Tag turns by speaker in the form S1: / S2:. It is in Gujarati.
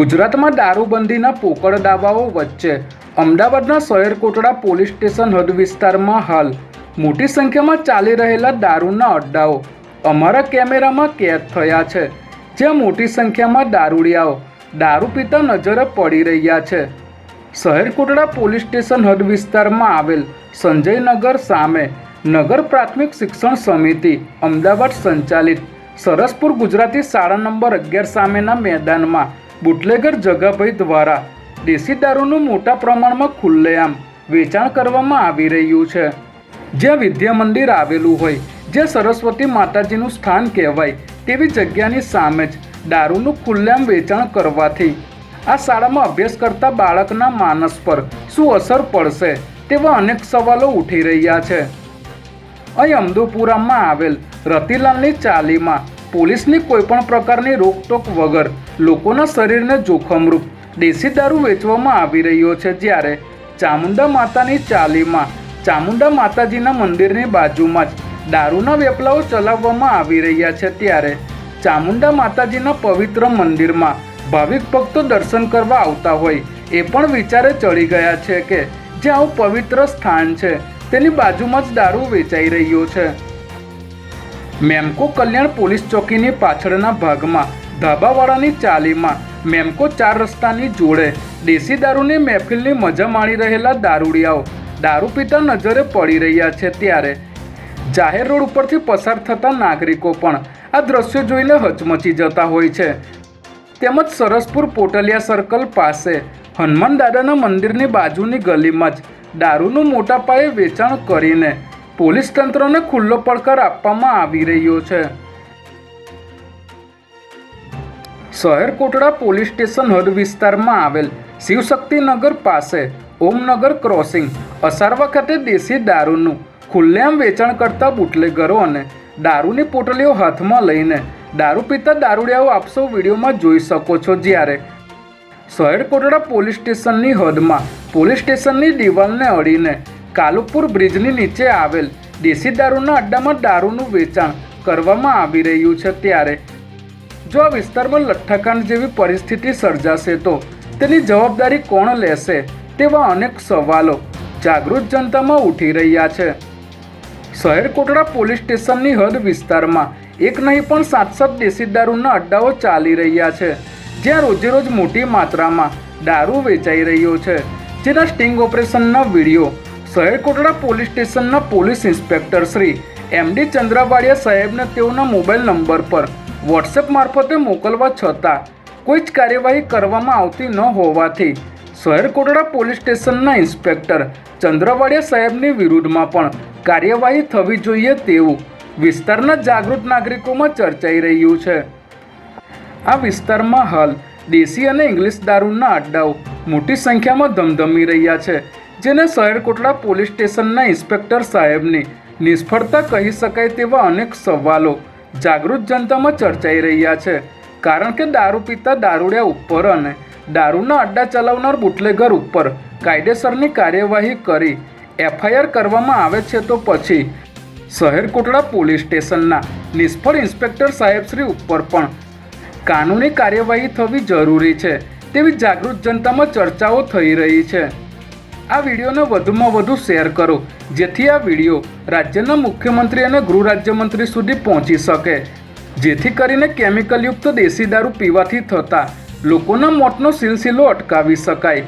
S1: ગુજરાતમાં દારૂબંધીના પોકળ દાવાઓ વચ્ચે અમદાવાદના શહેર કોટડા પોલીસ સ્ટેશન હદ વિસ્તારમાં હાલ મોટી સંખ્યામાં ચાલી રહેલા દારૂના અડ્ડાઓ અમારા કેમેરામાં કેદ થયા છે. જ્યાં મોટી સંખ્યામાં દારૂડિયાઓ દારૂ પીતા નજરે પડી રહ્યા છે. શહેરકોટડા પોલીસ સ્ટેશન હદ વિસ્તારમાં આવેલ સંજયનગર સામે નગર પ્રાથમિક શિક્ષણ સમિતિ અમદાવાદ સંચાલિત સરસપુર ગુજરાતી શાળા નંબર અગિયાર સામેના મેદાનમાં બુટલેગર જગાભાઈ દ્વારા દેશી દારૂનું મોટા પ્રમાણમાં ખુલ્લેઆમ વેચાણ કરવામાં આવી રહ્યું છે. જ્યાં વિદ્યા મંદિર આવેલું હોય, જ્યાં સરસ્વતી માતાજીનું સ્થાન કહેવાય, તેવી જગ્યાની સામે જ દારૂનું ખુલ્લેઆમ વેચાણ કરવાથી આ શાળામાં અભ્યાસ કરતા બાળકના માનસ પર શું અસર પડશે તેવા અનેક સવાલો ઉઠી રહ્યા છે. અહીં અમદુપુરામાં આવેલ રતિલાલની ચાલીમાં પોલીસની કોઈપણ પ્રકારની રોકટોક વગર લોકોના શરીરને જોખમરૂપ દેશી દારૂ વેચવામાં આવી રહ્યો છે જ્યારે ચામુંડા માતાની ચાલીમાં ચામુંડા માતાજીના મંદિરની બાજુમાં જ દારૂના વેપલાઓ ચલાવવામાં આવી રહ્યા છે ત્યારે ચામુંડા માતાજીના પવિત્ર મંદિરમાં ભાવિક ભક્તો દર્શન કરવા આવતા હોય એ પણ વિચારે ચડી ગયા છે કે જ્યાં આવું પવિત્ર સ્થાન છે તેની બાજુમાં જ દારૂ વેચાઈ રહ્યો છે. મેમકો કલ્યાણ પોલીસ ચોકીની પાછળના ભાગમાં, ધાબાવાળાની ચાલીમાં, મેમકો ચાર રસ્તાની જોડે, દેશી દારૂની મહેફિલની મજા માણી રહેલા દારૂડિયાઓ. દારૂ પીતા નજરે પડી રહ્યા છે ત્યારે. જાહેર રોડ ઉપરથી પસાર થતા નાગરિકો પણ આ દ્રશ્યો જોઈને હચમચી જતા હોય છે. તેમજ સરસપુર પોટલિયા સર્કલ પાસે, હનુમાન દાદાના મંદિરની બાજુની ગલીમાં જ દારૂનું મોટા પાયે વેચાણ કરીને પોલીસ તંત્રને ખુલ્લો પડકાર આપવામાં આવી રહ્યો છે. શહેર કોટડા પોલીસ સ્ટેશન હદ વિસ્તારમાં આવેલ શિવશક્તિનગર પાસે ઓમનગર ક્રોસિંગ અસારવા ખાતે દેશી દારૂનું ખુલ્લેઆમ વેચાણ કરતા બુટલેગરો અને દારૂની પોટલીઓ હાથમાં લઈને દારૂ પીતા દારૂડિયાઓ આપશો વિડીયોમાં જોઈ શકો છો જ્યારે શહેર કોટડા પોલીસ સ્ટેશનની હદમાં પોલીસ સ્ટેશનની દિવાલને અડીને કાલુપુર બ્રિજની નીચે આવેલ દેશી દારૂના અડ્ડામાં દારૂનું વેચાણ કરવામાં આવી રહ્યું છે ત્યારે. જો આ વિસ્તારમાં લઠ્ઠાકાંડ જેવી પરિસ્થિતિ સર્જાશે તો તેની જવાબદારી કોણ લેશે તેવા અનેક સવાલો જાગૃત જનતામાં ઉઠી રહ્યા છે. શહેર કોટડા પોલીસ સ્ટેશનની હદ વિસ્તારમાં એક નહીં પણ સાત સાત દેશી દારૂના અડ્ડાઓ ચાલી રહ્યા છે, જ્યાં રોજેરોજ મોટી માત્રામાં દારૂ વેચાઈ રહ્યો છે. જેના સ્ટિંગ ઓપરેશનના વીડિયો શહેર કોટડા પોલીસ સ્ટેશનના police inspector Shri MD Chandravadiya સાહેબને તેઓના મોબાઈલ નંબર પર વોટ્સએપ મારફતે મોકલવા છતાં કોઈ જ કાર્યવાહી કરવામાં આવતી ન હોવાથી શહેર કોટડા પોલીસ સ્ટેશનના ઇન્સ્પેક્ટર ચંદ્રવાડિયા સાહેબની વિરુદ્ધમાં પણ કાર્યવાહી થવી જોઈએ તેવું વિસ્તારના જાગૃત નાગરિકોમાં ચર્ચાઈ રહ્યું છે. આ વિસ્તારમાં હાલ દેશી અને ઇંગ્લિશ દારૂના અડ્ડાઓ મોટી સંખ્યામાં ધમધમી રહ્યા છે. જેને શહેરકોટડા પોલીસ સ્ટેશનના ઇન્સ્પેક્ટર સાહેબની નિષ્ફળતા કહી શકાય તેવા અનેક સવાલો જાગૃત જનતામાં ચર્ચાઈ રહ્યા છે. કારણ કે દારૂ પીતા દારૂડિયા ઉપર અને દારૂના અડ્ડા ચલાવનાર બુટલેગર ઉપર કાયદેસરની કાર્યવાહી કરી એફઆઈઆર કરવામાં આવે છે તો પછી શહેરકોટડા પોલીસ સ્ટેશનના નિષ્ફળ ઇન્સ્પેક્ટર સાહેબશ્રી ઉપર પણ કાનૂની કાર્યવાહી થવી જરૂરી છે તેવી જાગૃત જનતામાં ચર્ચાઓ થઈ રહી છે. આ વિડીયોને વધુમાં વધુ શેર કરો, જેથી આ વીડિયો રાજ્યના મુખ્યમંત્રી અને ગૃહ રાજ્યમંત્રી સુધી પહોંચી શકે. જેથી કરીને કેમિકલયુક્ત દેશી દારૂ પીવાથી થતા લોકોના મોતનો સિલસિલો અટકાવી શકાય.